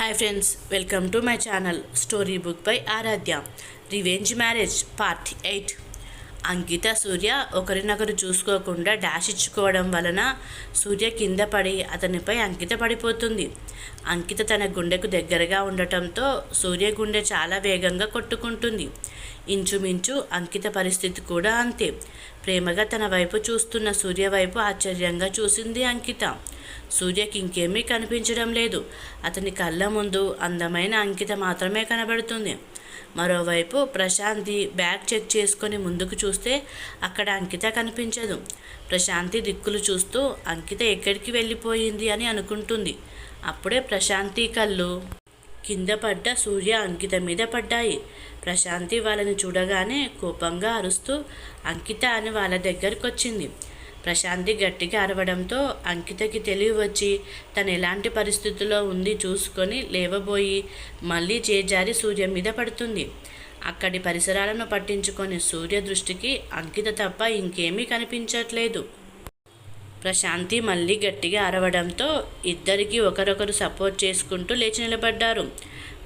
Hi friends welcome to my channel story book by Aradhya revenge marriage part eight Ankita Surya ఒకరినొకరు చూసుకోకుండా dash ఇచ్చుకోవడం వలన సూర్య కింద పడి అతనిపై అంకిత పడిపోతుంది. అంకిత తన గుండెకు దగ్గరగా ఉండటంతో సూర్య గుండె చాలా వేగంగా కొట్టుకుంటుంది. ఇంచుమించు అంకిత పరిస్థితి కూడా అంతే. ప్రేమగా తన వైపు చూస్తున్న సూర్య వైపు ఆశ్చర్యంగా చూసింది అంకిత. సూర్యకి ఇంకేమీ కనిపించడం లేదు. అతని కళ్ళ ముందు అందమైన అంకిత మాత్రమే కనబడుతుంది. మరోవైపు ప్రశాంతి బ్యాగ్ చెక్ చేసుకొని ముందుకు చూస్తే అక్కడ అంకిత కనిపించదు. ప్రశాంతి దిక్కులు చూస్తూ అంకిత ఎక్కడికి వెళ్ళిపోయింది అని అనుకుంటుంది. అప్పుడే ప్రశాంతి కళ్ళు కింద పడ్డ సూర్య అంకిత మీద పడ్డాయి. ప్రశాంతి వాళ్ళని చూడగానే కోపంగా అరుస్తూ అంకిత అని వాళ్ళ దగ్గరికి వచ్చింది ప్రశాంతి గట్టిగా అరవడంతో అంకితకి తెలివి వచ్చి తను ఎలాంటి పరిస్థితుల్లో ఉంది చూసుకొని లేవబోయి మళ్ళీ చేజారి సూర్య మీద పడుతుంది. అక్కడి పరిసరాలను పట్టించుకొని సూర్య దృష్టికి అంకిత తప్ప ఇంకేమీ కనిపించట్లేదు. ప్రశాంతి మళ్ళీ గట్టిగా అరవడంతో ఇద్దరికి ఒకరొకరు సపోర్ట్ చేసుకుంటూ లేచి నిలబడ్డారు.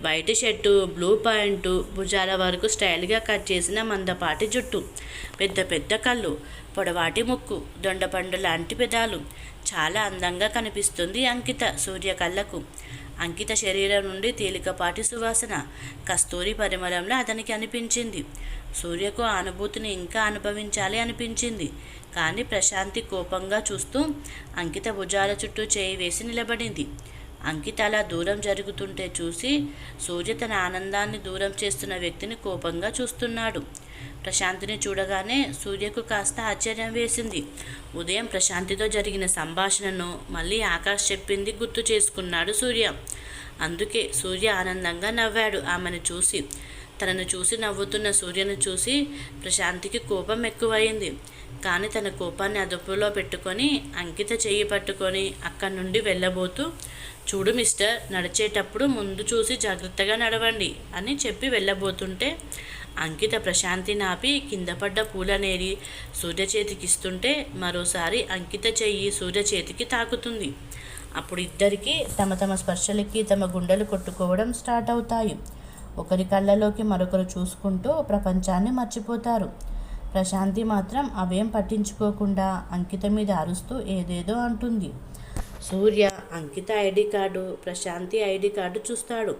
వైట్ షర్టు బ్లూ పాయింట్ భుజాల వరకు స్టైల్గా కట్ చేసిన మందపాటి జుట్టు పెద్ద పెద్ద కళ్ళు పొడవాటి ముక్కు దొండపండు లాంటి పెదాలు. చాలా అందంగా కనిపిస్తుంది అంకిత సూర్య కళ్ళకు అంకిత శరీరం నుండి తేలికపాటి సువాసన కస్తూరి పరిమళంలో అతనికి అనిపించింది. సూర్యకు ఆ అనుభూతిని ఇంకా అనుభవించాలి అనిపించింది. కానీ ప్రశాంతి కోపంగా చూస్తూ అంకిత భుజాల చుట్టూ చేయి వేసి నిలబడింది. అంకిత అలా దూరం జరుగుతుంటే చూసి సూర్య తన ఆనందాన్ని దూరం చేస్తున్న వ్యక్తిని కోపంగా చూస్తున్నాడు. ప్రశాంతిని చూడగానే సూర్యకు కాస్త ఆశ్చర్యం వేసింది. ఉదయం ప్రశాంతితో జరిగిన సంభాషణను మళ్ళీ ఆకాష్ చెప్పింది గుర్తు చేసుకున్నాడు సూర్య. అందుకే సూర్య ఆనందంగా నవ్వాడు ఆమెను చూసి. తనను చూసి నవ్వుతున్న సూర్యను చూసి ప్రశాంతికి కోపం ఎక్కువైంది. కానీ తన కోపాన్ని అదుపులో పెట్టుకొని అంకిత చేయి పట్టుకొని అక్కడి నుండి వెళ్ళబోతూ చూడు మిస్టర్ నడిచేటప్పుడు ముందు చూసి జాగ్రత్తగా నడవండి అని చెప్పి వెళ్ళబోతుంటే అంకిత ప్రశాంతి నాపి కింద పడ్డ పూలనేరి సూర్య చేతికిస్తుంటే మరోసారి అంకిత చెయ్యి సూర్య చేతికి తాకుతుంది. అప్పుడు ఇద్దరికీ తమ తమ స్పర్శలకి తమ గుండెలు కొట్టుకోవడం స్టార్ట్ అవుతాయి. ఒకరి కళ్ళలోకి మరొకరు చూసుకుంటూ ప్రపంచాన్ని మర్చిపోతారు. ప్రశాంతి మాత్రం అవేం పట్టించుకోకుండా అంకిత మీద అరుస్తూ ఏదేదో అంటుంది. Surya Ankita ID card Prashanti ID card చూస్తాడు.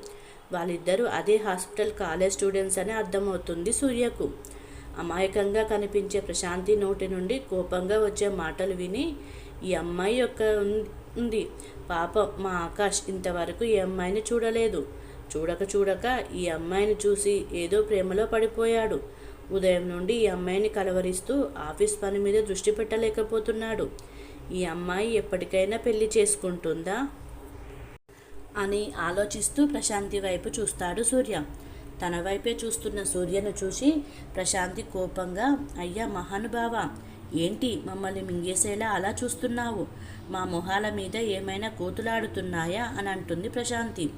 వాళ్ళిద్దరూ అదే హాస్పిటల్ కాలేజ్ స్టూడెంట్స్ అని అర్థమవుతుంది సూర్యకు. అమాయకంగా కనిపించే ప్రశాంతి నోటి నుండి కోపంగా వచ్చే మాటలు విని ఈ అమ్మాయి యొక్క ఉంది. పాప మా ఆకాష్ ఇంతవరకు ఈ అమ్మాయిని చూడలేదు. చూడక చూడక ఈ అమ్మాయిని చూసి ఏదో ప్రేమలో పడిపోయాడు. ఉదయం నుండి ఈ అమ్మాయిని కలవరిస్తూ ఆఫీస్ పని మీద దృష్టి పెట్టలేకపోతున్నాడు. ఈ అమ్మాయి ఎప్పటికైనా పెళ్ళి చేసుకుంటుందా? అని ఆలోచిస్తూ ప్రశాంతి వైపు చూస్తాడు సూర్య. తన వైపే చూస్తున్న సూర్యను చూసి ప్రశాంతి కోపంగా అయ్యా మహానుభావ ఏంటి మమ్మల్ని మింగేసేలా అలా చూస్తున్నావు? మా మొహాల మీద ఏమైనా కోతులాడుతున్నాయా? అని అంటుంది ప్రశాంతి.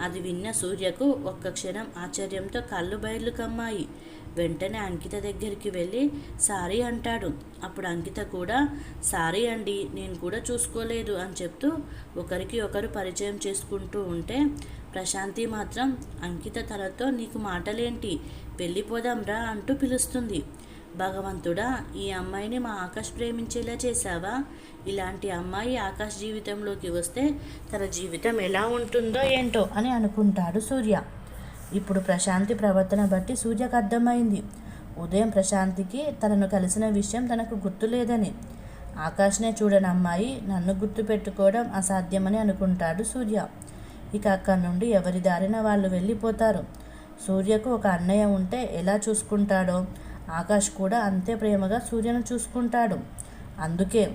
అది విన్న సూర్యకు ఒక్క క్షణం ఆశ్చర్యంతో కళ్ళు బయర్లు కమ్మాయి వెంటనే అంకిత దగ్గరికి వెళ్ళి సారీ అంటాడు. అప్పుడు అంకిత కూడా సారీ అండి నేను కూడా చూసుకోలేదు అని చెప్తూ ఒకరికి ఒకరు పరిచయం చేసుకుంటూ ఉంటే ప్రశాంతి మాత్రం అంకిత తనతో నీకు మాటలేంటి? వెళ్ళిపోదాంరా అంటూ పిలుస్తుంది. భగవంతుడా ఈ అమ్మాయిని మా ఆకాష్ ప్రేమించేలా చేశావా? ఇలాంటి అమ్మాయి ఆకాష్ జీవితంలోకి వస్తే తన జీవితం ఎలా ఉంటుందో ఏంటో అని అనుకుంటాడు సూర్య. ఇప్పుడు ప్రశాంతి ప్రవర్తన బట్టి సూర్యకు అర్థమైంది. ఉదయం ప్రశాంతికి తనను కలిసిన విషయం తనకు గుర్తులేదని. ఆకాశ్నే చూడని అమ్మాయి నన్ను గుర్తు పెట్టుకోవడం అసాధ్యమని అనుకుంటాడు సూర్య. ఇక అక్కడి నుండి ఎవరి దారిన వాళ్ళు వెళ్ళిపోతారు. సూర్యకు ఒక అన్నయ్య ఉంటే ఎలా చూసుకుంటాడో? ఆకాష్ కూడా అంతే ప్రేమగా సూర్యను చూసుకుంటాడు. అందుకే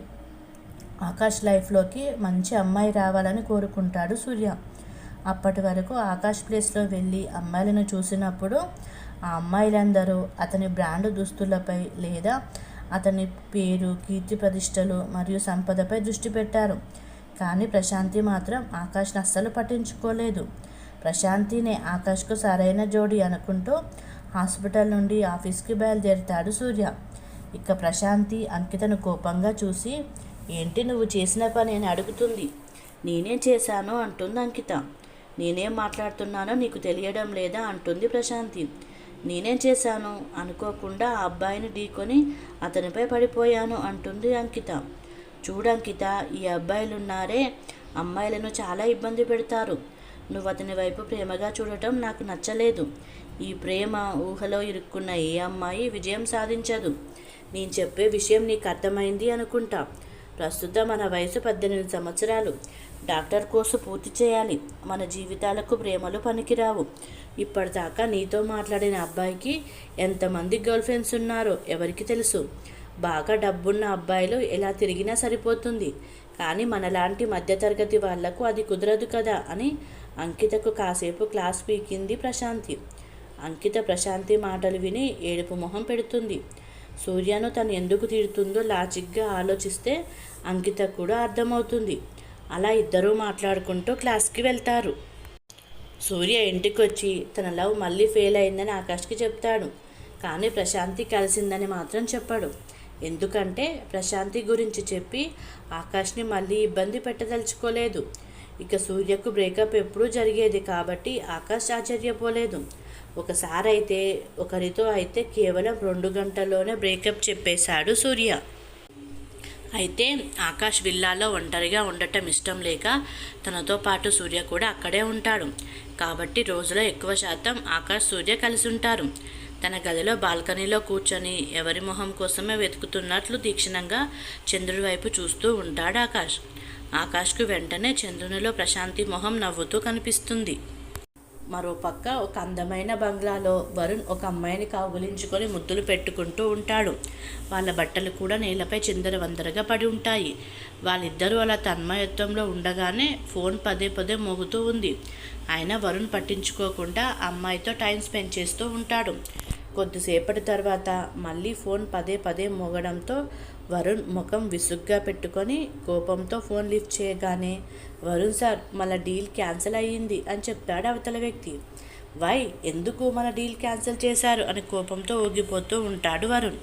ఆకాష్ లైఫ్లోకి మంచి అమ్మాయి రావాలని కోరుకుంటాడు సూర్య. అప్పటి వరకు ఆకాష్ ప్లేస్లో వెళ్ళి అమ్మాయిలను చూసినప్పుడు ఆ అమ్మాయిలందరూ అతని బ్రాండ్ దుస్తులపై లేదా అతని పేరు కీర్తి ప్రతిష్టలు మరియు సంపదపై దృష్టి పెట్టారు. కానీ ప్రశాంతి మాత్రం ఆకాష్ని అస్సలు పట్టించుకోలేదు. ప్రశాంతినే ఆకాష్కు సరైన జోడి అనుకుంటూ హాస్పిటల్ నుండి ఆఫీస్కి బయలుదేరుతాడు సూర్య. ఇక ప్రశాంతి అంకితను కోపంగా చూసి ఏంటి నువ్వు చేసిన పని? అని అడుగుతుంది. నేనేం చేశాను? అంటుంది అంకిత. నేనేం మాట్లాడుతున్నానో నీకు తెలియడం లేదా అంటుంది ప్రశాంతి. నేనేం చేశాను? అనుకోకుండా ఆ అబ్బాయిని ఢీకొని అతనిపై పడిపోయాను అంటుంది అంకిత. చూడు అంకిత ఈ అబ్బాయిలున్నారే అమ్మాయిలను చాలా ఇబ్బంది పెడతారు. నువ్వు అతని వైపు ప్రేమగా చూడటం నాకు నచ్చలేదు. ఈ ప్రేమ ఊహలో ఇరుక్కున్న ఏ అమ్మాయి విజయం సాధించదు? నేను చెప్పే విషయం నీకు అర్థమైంది అనుకుంటా. ప్రస్తుతం మన వయసు పద్దెనిమిది సంవత్సరాలు. డాక్టర్ కోర్సు పూర్తి చేయాలి. మన జీవితాలకు ప్రేమలు పనికిరావు. ఇప్పటిదాకా నీతో మాట్లాడిన అబ్బాయికి ఎంతమంది గర్ల్ ఫ్రెండ్స్ ఉన్నారో ఎవరికి తెలుసు? బాగా డబ్బున్న అబ్బాయిలు ఎలా తిరిగినా సరిపోతుంది. కానీ మనలాంటి మధ్యతరగతి వాళ్ళకు అది కుదరదు కదా అని అంకితకు కాసేపు క్లాస్ పీకింది ప్రశాంతి. అంకిత ప్రశాంతి మాటలు విని ఏడుపు మొహం పెడుతుంది. సూర్యను తను ఎందుకు తిడుతుందో లాజిక్గా ఆలోచిస్తే అంకిత కూడా అర్థమవుతుంది. అలా ఇద్దరూ మాట్లాడుకుంటూ క్లాస్కి వెళ్తారు. సూర్య ఇంటికి వచ్చి తన లవ్ మళ్ళీ ఫెయిల్ అయిందని ఆకాష్కి చెప్తాడు. కానీ ప్రశాంతి కలిసిందని మాత్రం చెప్పాడు. ఎందుకంటే ప్రశాంతి గురించి చెప్పి ఆకాష్ని మళ్ళీ ఇబ్బంది పెట్టదలుచుకోలేదు. ఇక సూర్యకు బ్రేకప్ ఎప్పుడూ జరిగేది కాబట్టి ఆకాష్ ఆశ్చర్యపోలేదు. ఒకసారి అయితే ఒకరితో అయితే కేవలం రెండు గంటల్లోనే బ్రేకప్ చెప్పేశాడు సూర్య. అయితే ఆకాష్ విల్లాలో ఒంటరిగా ఉండటం ఇష్టం లేక తనతో పాటు సూర్య కూడా అక్కడే ఉంటాడు. కాబట్టి రోజులో ఎక్కువ శాతం ఆకాష్ సూర్య కలిసి ఉంటారు. తన గదిలో బాల్కనీలో కూర్చొని ఎవరి మొహం కోసమే వెతుకుతున్నట్లు తీక్షణంగా చంద్రుడి వైపు చూస్తూ ఉంటాడు ఆకాష్. ఆకాష్కు వెంటనే చంద్రునిలో ప్రశాంతి మొహం నవ్వుతూ కనిపిస్తుంది. మరోపక్క ఒక అందమైన బంగ్లాలో వరుణ్ ఒక అమ్మాయిని కౌగులించుకొని ముద్దులు పెట్టుకుంటూ ఉంటాడు. వాళ్ళ బట్టలు కూడా నేలపై చిందరవందరగా పడి ఉంటాయి. వాళ్ళిద్దరూ అలా తన్మయత్వంలో ఉండగానే ఫోన్ పదే పదే మోగుతూ ఉంది. అయినా వరుణ్ పట్టించుకోకుండా అమ్మాయితో టైం స్పెండ్ చేస్తూ ఉంటాడు. కొద్దిసేపటి తర్వాత మళ్ళీ ఫోన్ పదే పదే మోగడంతో వరుణ్ ముఖం విసుగ్గా పెట్టుకొని కోపంతో ఫోన్ లిఫ్ట్ చేయగానే వరుణ్ సార్ మన డీల్ క్యాన్సిల్ అయ్యింది అని చెప్పాడు అవతల వ్యక్తి. వై ఎందుకు మన డీల్ క్యాన్సిల్ చేశారు? అని కోపంతో ఊగిపోతూ ఉంటాడు వరుణ్.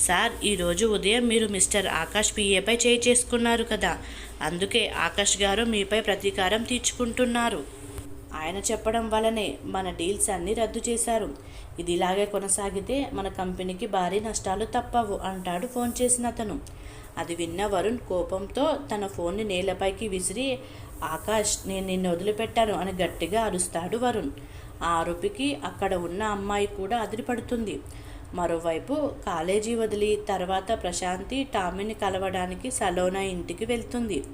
సార్ ఈరోజు ఉదయం మీరు మిస్టర్ ఆకాష్ పిఏపై చేయి చేసుకున్నారు కదా అందుకే ఆకాష్ గారు మీపై ప్రతీకారం తీర్చుకుంటున్నారు. ఆయన చెప్పడం వల్లనే మన డీల్స్ అన్నీ రద్దు చేశారు. ఇది ఇలాగే కొనసాగితే మన కంపెనీకి భారీ నష్టాలు తప్పవు అంటాడు ఫోన్ చేసిన అతను. అది విన్న వరుణ్ కోపంతో తన ఫోన్ని నేలపైకి విసిరి ఆకాష్ నేను నిన్ను వదిలిపెట్టాను అని గట్టిగా అరుస్తాడు వరుణ్. ఆ ఆరోపికి అక్కడ ఉన్న అమ్మాయి కూడా అదిరిపడుతుంది. మరోవైపు కాలేజీ వదిలి తర్వాత ప్రశాంతి టామీని కలవడానికి సలోనా ఇంటికి వెళ్తుంది.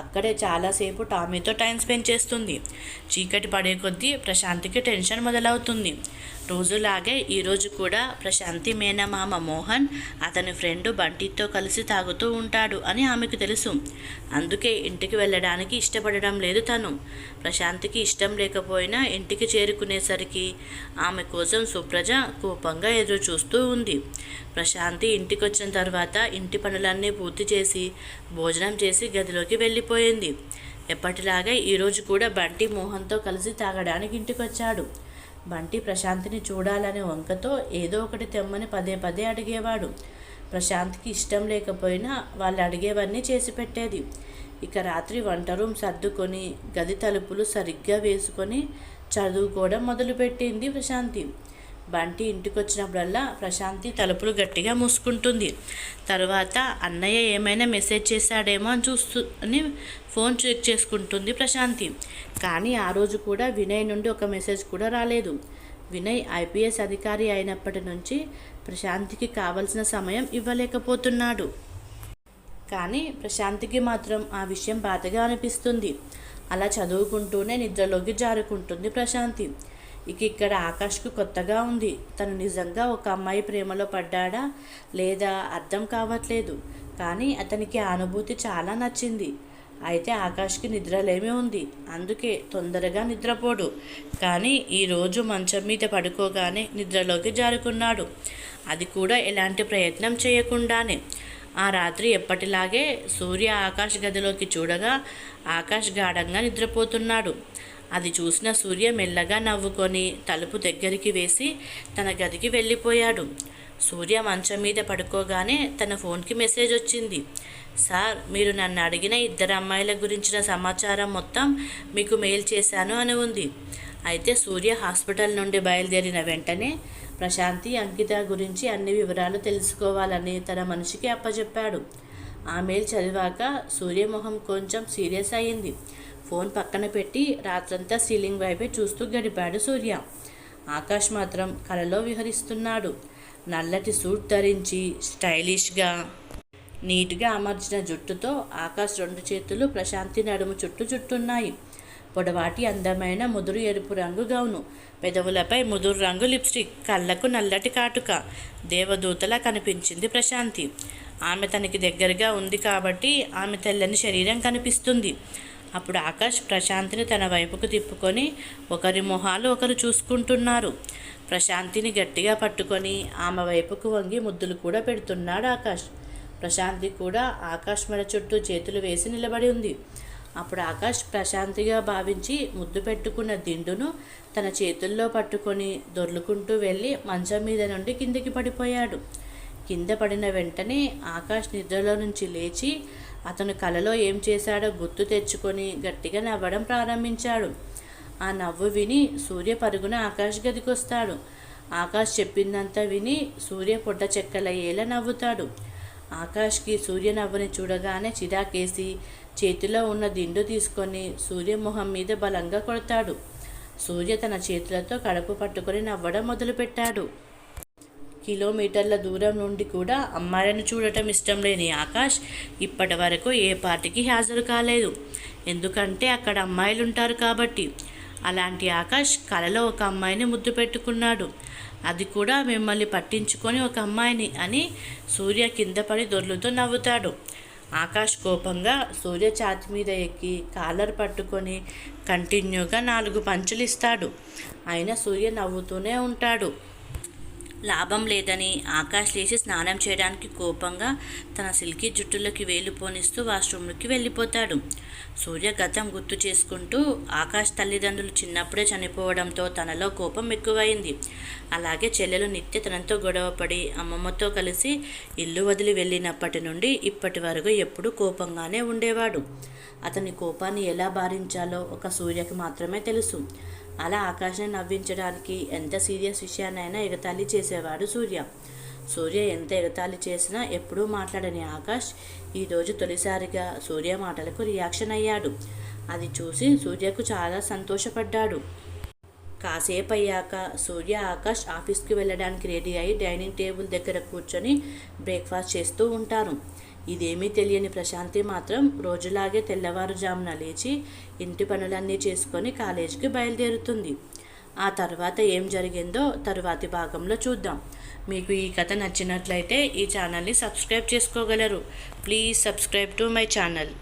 అక్కడే చాలాసేపు టామీతో టైం స్పెండ్ చేస్తుంది. చీకటి పడే కొద్దీ ప్రశాంతికి టెన్షన్ మొదలవుతుంది. రోజులాగే ఈరోజు కూడా ప్రశాంతి మేనమామ మోహన్ అతని ఫ్రెండ్ బంటితో కలిసి తాగుతూ ఉంటాడు అని ఆమెకు తెలుసు. అందుకే ఇంటికి వెళ్ళడానికి ఇష్టపడడం లేదు తను. ప్రశాంతికి ఇష్టం లేకపోయినా ఇంటికి చేరుకునేసరికి ఆమె కోసం సుప్రజ కోపంగా ఎదురు చూస్తూ ఉంది. ప్రశాంతి ఇంటికి వచ్చిన తర్వాత ఇంటి పనులన్నీ పూర్తి చేసి భోజనం చేసి గదిలోకి వెళ్ళిపోయింది ఎప్పటిలాగే ఈరోజు కూడా బంటి మోహన్తో కలిసి తాగడానికి ఇంటికి వచ్చాడు బంటి ప్రశాంతిని చూడాలనే వంకతో ఏదో ఒకటి తెమ్మని పదే పదే అడిగేవాడు. ప్రశాంత్కి ఇష్టం లేకపోయినా వాళ్ళు అడిగేవన్నీ చేసి పెట్టేది. ఇక రాత్రి వంట రూమ్ సర్దుకొని గది తలుపులు సరిగ్గా వేసుకొని చదువుకోవడం మొదలుపెట్టింది ప్రశాంతి. బంటి ఇంటికి వచ్చినప్పుడల్లా ప్రశాంతి తలుపులు గట్టిగా మూసుకుంటుంది. తర్వాత అన్నయ్య ఏమైనా మెసేజ్ చేశాడేమో అని చూస్తూ అని ఫోన్ చెక్ చేసుకుంటుంది ప్రశాంతి. కానీ ఆ రోజు కూడా వినయ్ నుండి ఒక మెసేజ్ కూడా రాలేదు. వినయ్ ఐపీఎస్ అధికారి అయినప్పటి నుంచి ప్రశాంతికి కావలసిన సమయం ఇవ్వలేకపోతున్నాడు. కానీ ప్రశాంతికి మాత్రం ఆ విషయం బాధగా అనిపిస్తుంది. అలా చదువుకుంటూనే నిద్రలోకి జారుకుంటుంది ప్రశాంతి. ఇక ఇక్కడ ఆకాష్కు కొత్తగా ఉంది. తను నిజంగా ఒక అమ్మాయి ప్రేమలో పడ్డాడా? లేదా అర్థం కావట్లేదు. కానీ అతనికి ఆ అనుభూతి చాలా నచ్చింది. అయితే ఆకాష్కి నిద్రలేమి ఉంది. అందుకే తొందరగా నిద్రపోడు. కానీ ఈరోజు మంచం మీద పడుకోగానే నిద్రలోకి జారుకున్నాడు. అది కూడా ఎలాంటి ప్రయత్నం చేయకుండానే. ఆ రాత్రి ఎప్పటిలాగే సూర్య ఆకాష్ గదిలోకి చూడగా ఆకాష్ గాఢంగా నిద్రపోతున్నాడు. అది చూసిన సూర్య మెల్లగా నవ్వుకొని తలుపు దగ్గరికి వేసి తన గదికి వెళ్ళిపోయాడు. సూర్య మంచం మీద పడుకోగానే తన ఫోన్కి మెసేజ్ వచ్చింది. సార్ మీరు నన్ను అడిగిన ఇద్దరు అమ్మాయిల గురించిన సమాచారం మొత్తం మీకు మెయిల్ చేశాను అని ఉంది. అయితే సూర్య హాస్పిటల్ నుండి బయలుదేరిన వెంటనే ప్రశాంతి అంకిత గురించి అన్ని వివరాలు తెలుసుకోవాలని తన మనిషికి అప్పచెప్పాడు ఆ మెయిల్ చదివాక సూర్యమొహం కొంచెం సీరియస్ అయింది. ఫోన్ పక్కన పెట్టి రాత్రంతా సీలింగ్ వైపే చూస్తూ గడిపాడు సూర్య. ఆకాష్ మాత్రం కలలో విహరిస్తున్నాడు. నల్లటి సూట్ ధరించి స్టైలిష్గా నీట్గా అమర్చిన జుట్టుతో ఆకాష్ రెండు చేతులు ప్రశాంతి నడుము చుట్టూ చుట్టున్నాయి. పొడవాటి అందమైన ముదురు ఎరుపు రంగు గౌను పెదవులపై ముదురు రంగు లిప్స్టిక్ కళ్ళకు నల్లటి కాటుక దేవదూతలా కనిపించింది ప్రశాంతి. ఆమె తనకి దగ్గరగా ఉంది కాబట్టి ఆమె తెల్లని శరీరం కనిపిస్తుంది. అప్పుడు ఆకాష్ ప్రశాంతిని తన వైపుకు తిప్పుకొని ఒకరి మొహాలు ఒకరు చూసుకుంటున్నారు. ప్రశాంతిని గట్టిగా పట్టుకొని ఆమె వైపుకు వంగి ముద్దులు కూడా పెడుతున్నాడు ఆకాష్. ప్రశాంతి కూడా ఆకాష్ మెడ చుట్టూ చేతులు వేసి నిలబడి ఉంది. అప్పుడు ఆకాష్ ప్రశాంతిగా భావించి ముద్దు పెట్టుకున్న దిండును తన చేతుల్లో పట్టుకొని దొర్లుకుంటూ వెళ్ళి మంచం మీద నుండి కిందికి పడిపోయాడు. కింద పడిన వెంటనే ఆకాష్ నిద్రలో నుంచి లేచి అతను కలలో ఏం చేశాడో గుర్తు తెచ్చుకొని గట్టిగా నవ్వడం ప్రారంభించాడు. ఆ నవ్వు విని సూర్య పరుగున ఆకాష్ గదికొస్తాడు. ఆకాష్ చెప్పిందంతా విని సూర్య పొట్ట చెక్కలయ్యేలా నవ్వుతాడు. ఆకాష్కి సూర్య నవ్వుని చూడగానే చిరాకేసి చేతిలో ఉన్న దిండు తీసుకొని సూర్య మొహం మీద బలంగా కొడతాడు. సూర్య తన చేతులతో కడుపు పట్టుకొని నవ్వడం మొదలుపెట్టాడు. కిలోమీటర్ల దూరం నుండి కూడా అమ్మాయిలను చూడటం ఇష్టం లేని ఆకాష్ ఇప్పటి వరకు ఏ పార్టీకి హాజరు కాలేదు. ఎందుకంటే అక్కడ అమ్మాయిలు ఉంటారు కాబట్టి. అలాంటి ఆకాష్ కలలో ఒక అమ్మాయిని ముద్దు పెట్టుకున్నాడు. అది కూడా మిమ్మల్ని పట్టించుకొని ఒక అమ్మాయిని అని సూర్య కింద పడి దొర్లుతో నవ్వుతాడు. ఆకాష్ కోపంగా సూర్య ఛాతి మీద ఎక్కి కాలర్ పట్టుకొని కంటిన్యూగా నాలుగు పంచులు ఇస్తాడు అయినా సూర్య నవ్వుతూనే ఉంటాడు. లాభం లేదని ఆకాష్ లేచి స్నానం చేయడానికి కోపంగా తన సిల్కీ జుట్టులోకి వేలు పోనిస్తూ వాష్రూమ్లోకి వెళ్ళిపోతాడు. సూర్య గతం గుర్తు చేసుకుంటూ ఆకాష్ తల్లిదండ్రులు చిన్నప్పుడే చనిపోవడంతో తనలో కోపం ఎక్కువైంది. అలాగే చెల్లెలు నిత్య తనతో గొడవపడి అమ్మమ్మతో కలిసి ఇల్లు వదిలి వెళ్ళినప్పటి నుండి ఇప్పటి వరకు ఎప్పుడూ కోపంగానే ఉండేవాడు. అతని కోపాన్ని ఎలా భారించాలో ఒక సూర్యకి మాత్రమే తెలుసు. అలా ఆకాశాన్ని నవ్వించడానికి ఎంత సీరియస్ విషయాన్నైనా ఎగతాళి చేసేవాడు సూర్య. సూర్య ఎంత ఎగతాళి చేసినా ఎప్పుడూ మాట్లాడని ఆకాష్ ఈరోజు తొలిసారిగా సూర్య మాటలకు రియాక్షన్ అయ్యాడు. అది చూసి సూర్యకు చాలా సంతోషపడ్డాడు. కాసేపు అయ్యాక సూర్య ఆకాష్ ఆఫీస్కి వెళ్ళడానికి రెడీ అయి డైనింగ్ టేబుల్ దగ్గర కూర్చొని బ్రేక్ఫాస్ట్ చేస్తూ ఉంటారు. ఇదేమీ తెలియని ప్రశాంతి మాత్రం రోజులాగే తెల్లవారుజామున లేచి ఇంటి పనులన్నీ చేసుకొని కాలేజీకి బయలుదేరుతుంది. ఆ తర్వాత ఏం జరిగిందో తరువాతి భాగంలో చూద్దాం. మీకు ఈ కథ నచ్చినట్లయితే ఈ ఛానల్ని సబ్స్క్రైబ్ చేసుకోగలరు. Please subscribe to my channel.